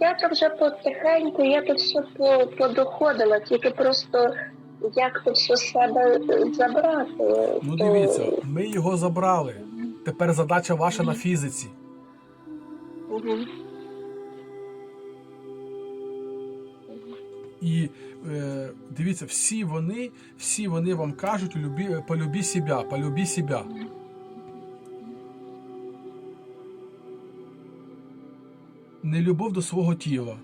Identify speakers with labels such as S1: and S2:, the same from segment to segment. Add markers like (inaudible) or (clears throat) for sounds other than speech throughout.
S1: Я то вже потихеньку, я то все по- подоходила, тільки просто як то все з себе е, забрати.
S2: Ну
S1: то-
S2: дивіться, ми його забрали. Тепер задача ваша на фізиці.
S1: Мгм.
S2: І е, дивіться, всі вони, всі вони вам кажуть, любі, полюбі себе, полюбі себе. Нелюбов до свого тіла.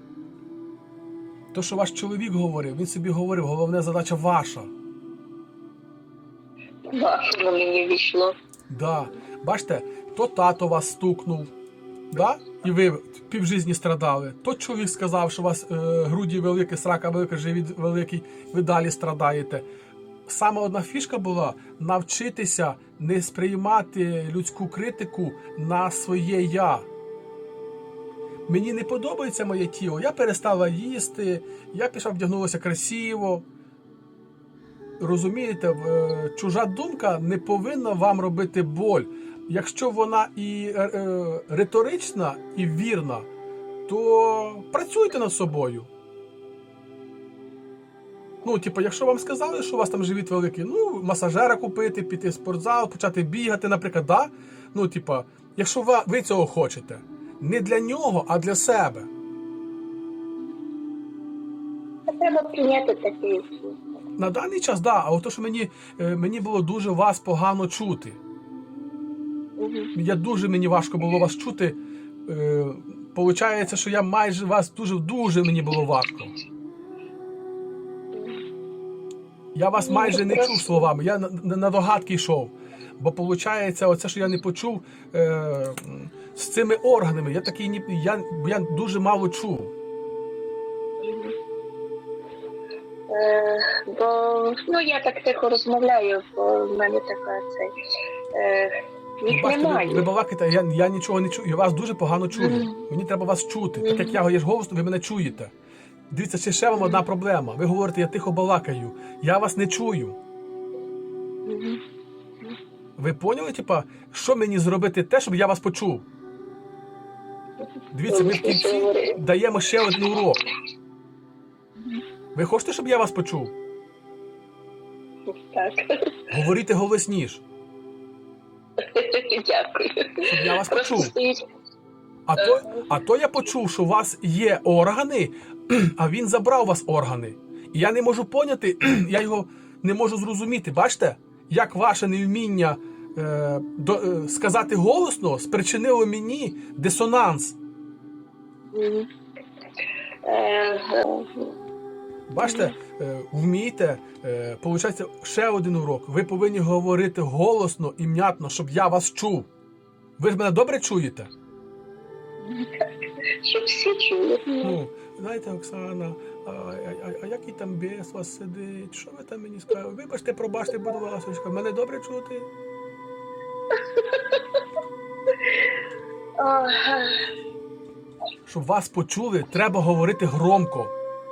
S2: То, що ваш чоловік говорив, він собі говорив, головна задача ваша.
S1: Вашому мені війшло.
S2: Да. Бачите, то тато вас стукнув, да? і ви півжизні страдали. То чоловік сказав, що у вас е, груді великі, срака велика, живіт великий, ви далі страдаєте. Саме одна фішка була навчитися не сприймати людську критику на своє я. Мені не подобається моє тіло, я перестала їсти, я пішла вдягнулася красиво. Розумієте, е, чужа думка не повинна вам робити боль. Якщо вона і е, е, риторична, і вірна, то працюйте над собою. Ну, типу, якщо вам сказали, що у вас там живіт великий, ну, масажера купити, піти в спортзал, почати бігати, наприклад, да? Ну, типа, якщо ви цього хочете, не для нього, а для себе.
S1: Треба прийняти такий.
S2: На даний час, да, а то, що мені, е, мені було дуже вас погано чути.
S1: Мгм.
S2: Я дуже мені важко було вас чути. Е, Получається, що я майже вас дуже дуже мені було важко. Я вас майже не чув словами, я на, на, на догадки йшов. Бо виходить, оце, що я не почув е, з цими органами, я такий ні- я, я дуже мало чув.
S1: Е, бо ну я так тихо розмовляю, бо в мене така цей. Е, їх
S2: Бачите,
S1: немає.
S2: ви, ви балакаєте, я, я нічого не чую, я вас дуже погано чую.
S1: Мгм.
S2: Мені треба вас чути. Так як я є ж голосно, ви мене чуєте. Дивіться, ще, ще вам одна проблема. Ви говорите, я тихо балакаю. Я вас не чую.
S1: Мгм.
S2: Ви поняли, типа, що мені зробити те, щоб я вас почув? Дивіться, ми в кінці даємо ще один урок. Ви хочете, щоб я вас почув?
S1: Так.
S2: Говоріть голосніш, (laughs)
S1: Дякую.
S2: щоб я вас почув. А то, а то я почув, що у вас є органи, (clears throat) а він забрав у вас органи. І я не можу поняти, (clears throat) я його не можу зрозуміти. Бачите, як ваше невміння е, до, е, сказати голосно спричинило мені дисонанс.
S1: Е, е,
S2: Бачите, е, вмієте, е, получається ще один урок. Ви повинні говорити голосно і внятно, щоб я вас чув. Ви ж мене добре чуєте? (laughs)
S1: Щоб всі чули.
S2: Ну, знаєте, Оксана, а, а, а, який там біс вас сидить? Що ви там мені скажете? Вибачте, пробачте, будь ласочка, мене добре чути? (laughs) Щоб вас почули, треба говорити громко.